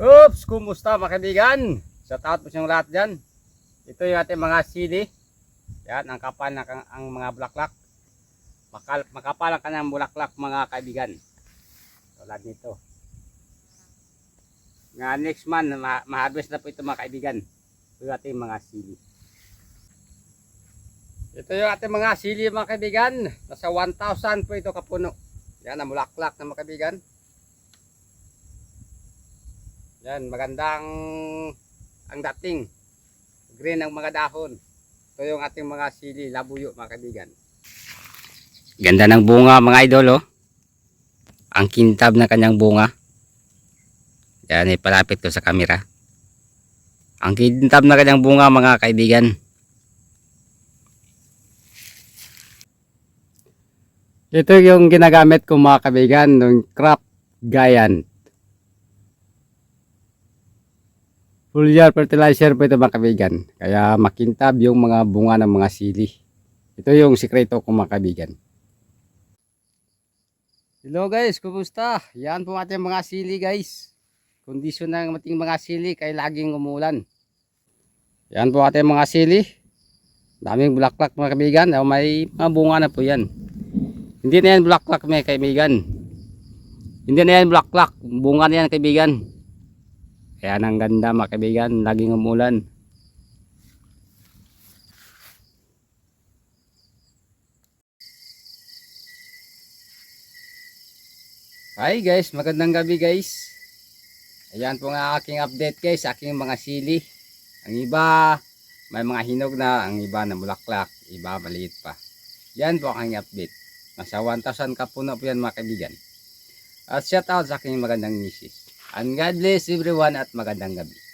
Oops, kumusta mga kaibigan? Shout out po sa lahat dyan. Ito yung ating mga sili. Yan, ang kapal ng ang, ang mga bulaklak. Makal, makapal ang kanyang bulaklak mga kaibigan. Tulad nito. Nga next month, ma- ma-harvest na po ito mga kaibigan. Ito yung ating mga sili. Ito yung ating mga sili mga kaibigan. Nasa 1,000 po ito kapuno. Yan, ang bulaklak na mga kaibigan. Yan, magandang ang dating. Green ang mga dahon. Ito yung ating mga sili, labuyo mga kaibigan. Ganda ng bunga mga idol oh. Ang kintab na kanyang bunga. Yan, ipalapit ko sa camera. Ang kintab na kanyang bunga mga kaibigan. Ito yung ginagamit ko mga kaibigan ng crop giant. Foliar fertilizer po ito mga kaibigan. Kaya makintab yung mga bunga ng mga sili. Ito yung sikreto ko mga kaibigan. Hello guys, kumusta? Yan po ating mga sili guys. Kondisyon ng ating mga sili kaya laging umulan. Yan po ating mga sili. Daming bulaklak mga kaibigan. O, May mga bunga na po yan. Hindi na yan bulaklak mga kaibigan. Hindi na yan bulaklak. Bunga na yan kaibigan. Kaya nang ganda mga kaibigan, laging umulan. Hi guys, magandang gabi guys. Ayan po nga aking update guys, aking mga sili. Ang iba, may mga hinog na, ang iba na bulaklak, iba maliit pa. Yan po ang update. Nasa 1,000 kapuno po yan mga kaibigan. At shout out sa aking magandang misis. And God bless everyone at magandang gabi.